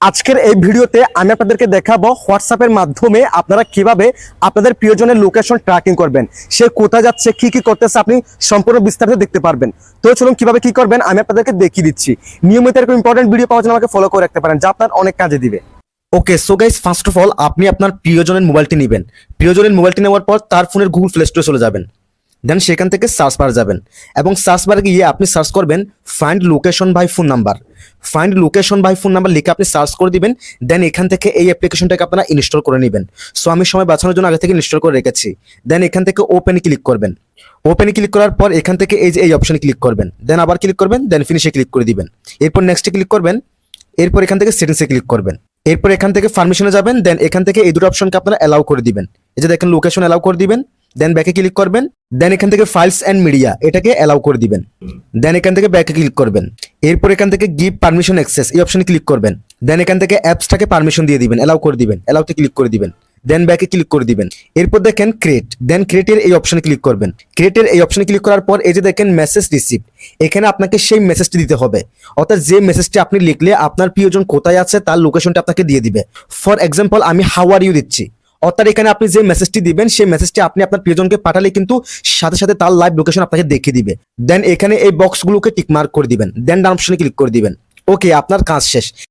আজকের এই ভিডিওতে আমি আপনাদেরকে দেখাবো হোয়াটসঅ্যাপের মাধ্যমে আপনারা কীভাবে আপনাদের প্রিয়জনের লোকেশন ট্র্যাকিং করবেন। সে কোথায় যাচ্ছে, কি কি করতেছে আপনি সম্পূর্ণ বিস্তারিত দেখতে পারবেন। তো চলুন কীভাবে কি করবেন আমি আপনাদেরকে দেখিয়ে দিচ্ছি। নিয়মিত এরকম ইম্পর্টেন্ট ভিডিও পাওয়ার জন্য আমাকে ফলো করে রাখতে পারেন, যা আপনার অনেক কাজে দিবে। Okay so guys first of all আপনি আপনার প্রিয়জনের মোবাইলটি নেবেন। প্রিয়জনের মোবাইলটি নেওয়ার পর তার ফোনের গুগল প্লে স্টোরে চলে যাবেন। দেন সেখান থেকে সার্চ বার যাবেন। এবং সার্চ বারে গিয়ে আপনি সার্চ করবেন find location by phone number find location by phone number লিখে আপনি সার্চ করে দিবেন দেন এখান থেকে এই অ্যাপ্লিকেশনটাকে আপনারা ইনস্টল করে নেবেন। সো আমি সময় বাঁচানোর জন্য আগে থেকে ইনস্টল করে রেখেছি। দেন এখান থেকে ওপেনে ক্লিক করবেন। ওপেনে ক্লিক করার পর এখান থেকে এই যে এই অপশনে ক্লিক করবেন। দেন আবার ক্লিক করবেন দেন ফিনিশে ক্লিক করে দিবেন। এরপর নেক্সটে ক্লিক করবেন, এরপর এখান থেকে সেটিংসে ক্লিক করবেন। এরপর এখান থেকে পারমিশনে যাবেন দেন এখান থেকে এই দুটো অপশনকে আপনারা অ্যালাউ করে দিবেন। এই যে দেখেন লোকেশন অ্যালাউ করে দিবেন। দেন ব্যাকে ক্লিক করবেন। দেন এখান থেকে ফাইলস অ্যান্ড মিডিয়া এটাকে অ্যালাউ করে দিবেন। দেন এখান থেকে ব্যাকে ক্লিক করবেন। এরপর এখান থেকে গিভ পারমিশন অ্যাক্সেস এই অপশনে ক্লিক করবেন। দেন এখান থেকে অ্যাপসটাকে পারমিশন দিয়ে দিবেন অ্যালাউ করে দিবেন অ্যালাউতে ক্লিক করে দিবেন। দেন ব্যাকে ক্লিক করে দিবেন। এরপর দেখেন ক্রিয়েট দেন ক্রিয়েটের এই অপশনে ক্লিক করবেন। ক্রিয়েটের এই অপশনে ক্লিক করার পর এই যে দেখেন মেসেজ রিসিভ এখানে আপনাকে সেই মেসেজটি দিতে হবে। অর্থাৎ যে মেসেজটি আপনি লিখলে আপনার প্রিয়জন কোথায় আছে, তার লোকেশনটা আপনাকে দিয়ে দিবে। ফর এক্সাম্পল আমি হাউ আর ইউ দিচ্ছি। অর্থাৎ এখানে আপনি যে মেসেজটি দিবেন, সেই মেসেজটি আপনি আপনার প্রিয়জনকে পাঠালে কিন্তু সাথে সাথে তার লাইভ লোকেশন আপনাকে দেখিয়ে দিবে। দেন এখানে এই বক্সগুলোকে টিকমার্ক করে দিবেন। দেন ডান অপশনে ক্লিক করে দিবেন। ওকে আপনার কাজ শেষ।